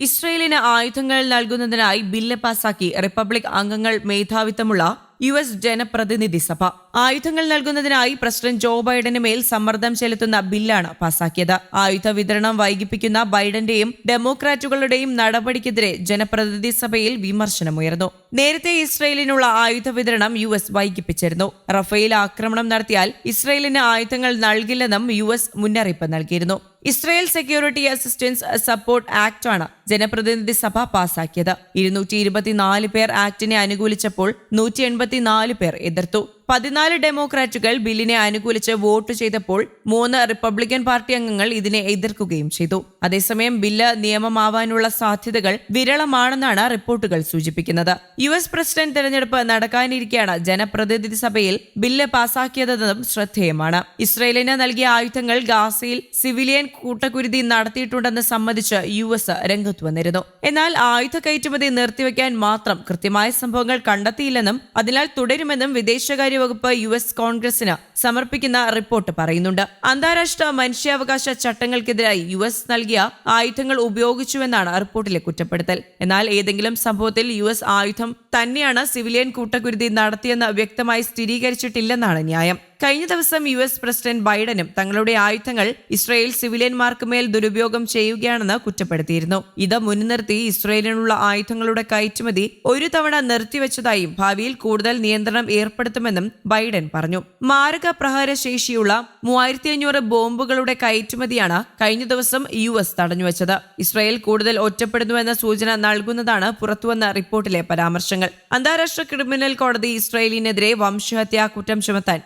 ഇസ്രയേലിന് ആയുധങ്ങൾ നൽകുന്നതിനായി ബില്ല് പാസാക്കി റിപ്പബ്ലിക് അംഗങ്ങൾ മേധാവിത്വമുള്ള യു എസ് ജനപ്രതിനിധി സഭ. ആയുധങ്ങൾ നൽകുന്നതിനായി പ്രസിഡന്റ് ജോ ബൈഡന് മേൽ സമ്മർദ്ദം ചെലുത്തുന്ന ബില്ലാണ് പാസാക്കിയത്. ആയുധ വിതരണം വൈകിപ്പിക്കുന്ന ബൈഡന്റെയും ഡെമോക്രാറ്റുകളുടെയും നടപടിക്കെതിരെ ജനപ്രതിനിധി സഭയിൽ വിമർശനമുയർന്നു. നേരത്തെ ഇസ്രയേലിനുള്ള ആയുധ വിതരണം യു എസ് വൈകിപ്പിച്ചിരുന്നു. റഫേൽ ആക്രമണം നടത്തിയാൽ ഇസ്രയേലിന് ആയുധങ്ങൾ നൽകില്ലെന്നും യു എസ് മുന്നറിയിപ്പ് നൽകിയിരുന്നു. Israel security assistance support act ആണ് ജനപ്രതിനിധി സഭ പാസാക്കിയത്. ഇരുന്നൂറ്റി ഇരുപത്തിനാല് പേർ ആക്ടിനെ അനുകൂലിച്ചപ്പോൾ നൂറ്റി എൺപത്തിനാല് പേർ എതിർത്തു. പതിനാല് ഡെമോക്രാറ്റുകൾ ബില്ലിനെ അനുകൂലിച്ച് വോട്ട് ചെയ്തപ്പോൾ മൂന്ന് റിപ്പബ്ലിക്കൻ പാർട്ടി അംഗങ്ങൾ ഇതിനെ എതിർക്കുകയും ചെയ്തു. അതേസമയം ബില്ല് നിയമമാവാനുള്ള സാധ്യതകൾ വിരളമാണെന്നാണ് റിപ്പോർട്ടുകൾ സൂചിപ്പിക്കുന്നത്. യു എസ് പ്രസിഡന്റ് തെരഞ്ഞെടുപ്പ് നടക്കാനിരിക്കെയാണ് ജനപ്രതിനിധി സഭയിൽ ബില്ല് പാസാക്കിയതെന്നതും ശ്രദ്ധേയമാണ്. ഇസ്രയേലിന് നൽകിയ ആയുധങ്ങൾ ഗാസയിൽ സിവിലിയൻ കൂട്ടക്കുരുതി നടത്തിയിട്ടുണ്ടെന്ന് സമ്മതിച്ച് യു എസ് രംഗത്ത് വന്നിരുന്നു. എന്നാൽ ആയുധ കയറ്റുമതി നിർത്തിവെക്കാൻ മാത്രം കൃത്യമായ സംഭവങ്ങൾ കണ്ടെത്തിയില്ലെന്നും അതിനാൽ തുടരുമെന്നും വിദേശകാര്യ വകുപ്പ് യു എസ് കോൺഗ്രസിന് സമർപ്പിക്കുന്ന റിപ്പോർട്ട് പറയുന്നുണ്ട്. അന്താരാഷ്ട്ര മനുഷ്യാവകാശ ചട്ടങ്ങൾക്കെതിരായി യു എസ് നൽകിയ ആയുധങ്ങൾ ഉപയോഗിച്ചുവെന്നാണ് റിപ്പോർട്ടിലെ കുറ്റപ്പെടുത്തൽ. എന്നാൽ ഏതെങ്കിലും സംഭവത്തിൽ യു എസ് ആയുധം തന്നെയാണ് സിവിലിയൻ കൂട്ടക്കുരുതി നടത്തിയെന്ന് വ്യക്തമായി സ്ഥിരീകരിച്ചിട്ടില്ലെന്നാണ് ന്യായം. കഴിഞ്ഞ ദിവസം യു എസ് പ്രസിഡന്റ് ബൈഡനും തങ്ങളുടെ ആയുധങ്ങൾ ഇസ്രയേൽ സിവിലിയന്മാർക്ക് മേൽ ദുരുപയോഗം ചെയ്യുകയാണെന്ന് കുറ്റപ്പെടുത്തിയിരുന്നു. ഇത് മുൻനിർത്തി ഇസ്രയേലിനുള്ള ആയുധങ്ങളുടെ കയറ്റുമതി ഒരു തവണ നിർത്തിവെച്ചതായും ഭാവിയിൽ കൂടുതൽ നിയന്ത്രണം ഏർപ്പെടുത്തുമെന്നും ബൈഡൻ പറഞ്ഞു. മാരക പ്രഹാരശേഷിയുള്ള മൂവായിരത്തി അഞ്ഞൂറ് ബോംബുകളുടെ കയറ്റുമതിയാണ് കഴിഞ്ഞ ദിവസം യു എസ് തടഞ്ഞുവെച്ചത്. ഇസ്രയേൽ കൂടുതൽ ഒറ്റപ്പെടുന്നുവെന്ന സൂചന നൽകുന്നതാണ് പുറത്തുവന്ന റിപ്പോർട്ടിലെ പരാമർശങ്ങൾ. അന്താരാഷ്ട്ര ക്രിമിനൽ കോടതി ഇസ്രയേലിനെതിരെ വംശഹത്യാ കുറ്റം ചുമത്താൻ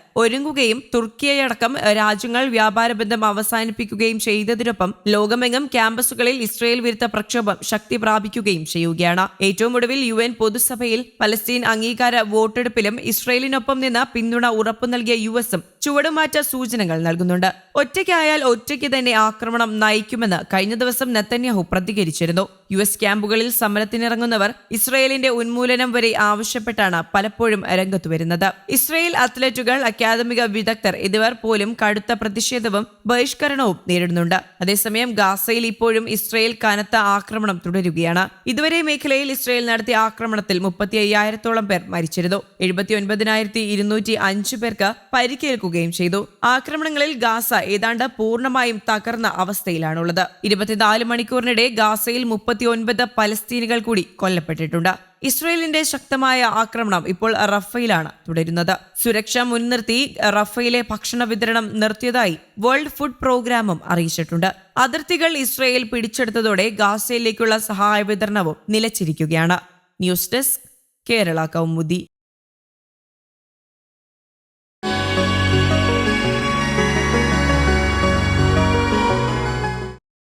ഒരുങ്ങുകയും തുർക്കിയടക്കം രാജ്യങ്ങൾ വ്യാപാര ബന്ധം അവസാനിപ്പിക്കുകയും ചെയ്തതിനൊപ്പം ലോകമെങ്ങും ക്യാമ്പസുകളിൽ ഇസ്രയേൽ വിരുദ്ധ പ്രക്ഷോഭം ശക്തി പ്രാപിക്കുകയും ചെയ്യുകയാണ്. ഏറ്റവും ഒടുവിൽ യു എൻ പൊതുസഭയിൽ പലസ്തീൻ അംഗീകാര വോട്ടെടുപ്പിലും ഇസ്രയേലിനൊപ്പം നിന്ന് പിന്തുണ ഉറപ്പു നൽകിയ യു എസും ചുവടുമാറ്റ സൂചനകൾ നൽകുന്നുണ്ട്. ഒറ്റയ്ക്കായാൽ ഒറ്റയ്ക്ക് തന്നെ ആക്രമണം നയിക്കുമെന്ന് കഴിഞ്ഞ ദിവസം നെത്തന്യാഹു പ്രതികരിച്ചിരുന്നു. യു എസ് ക്യാമ്പുകളിൽ സമരത്തിനിറങ്ങുന്നവർ ഇസ്രയേലിന്റെ ഉന്മൂലനം വരെ ആവശ്യപ്പെട്ടാണ് പലപ്പോഴും രംഗത്തു വരുന്നത്. ഇസ്രയേൽ അത്ലറ്റുകൾ അക്കാദമിക വിദഗ്ധർ എന്നിവർ പോലും കടുത്ത പ്രതിഷേധവും ബഹിഷ്കരണവും നേരിടുന്നുണ്ട്. അതേസമയം ഗാസയിൽ ഇപ്പോഴും ഇസ്രയേൽ കനത്ത ആക്രമണം തുടരുകയാണ്. ഇതുവരെ മേഖലയിൽ ഇസ്രയേൽ നടത്തിയ ആക്രമണത്തിൽ മുപ്പത്തി അയ്യായിരത്തോളം പേർ മരിച്ചിരുന്നു. എഴുപത്തി ഒൻപതിനായിരത്തി ഇരുന്നൂറ്റി അഞ്ചു പേർക്ക് പരിക്കേൽക്കുകയും ചെയ്തു. ആക്രമണങ്ങളിൽ ഗാസ ഏതാണ്ട് പൂർണമായും തകർന്ന അവസ്ഥയിലാണുള്ളത്. ഇരുപത്തിനാല് മണിക്കൂറിനിടെ ഗാസയിൽ മുപ്പത്തിയൊൻപത് പലസ്തീനികൾ കൂടി കൊല്ലപ്പെട്ടിട്ടുണ്ട്. ഇസ്രയേലിന്റെ ശക്തമായ ആക്രമണം ഇപ്പോൾ റഫയിലാണ് തുടരുന്നത്. സുരക്ഷ മുൻനിർത്തി റഫയിലെ ഭക്ഷണ വിതരണം നിർത്തിയതായി വേൾഡ് ഫുഡ് പ്രോഗ്രാമും അറിയിച്ചിട്ടുണ്ട്. അതിർത്തികൾ ഇസ്രയേൽ പിടിച്ചെടുത്തതോടെ ഗാസയിലേക്കുള്ള സഹായ വിതരണവും നിലച്ചിരിക്കുകയാണ്. News desk Kerala Kaumudi.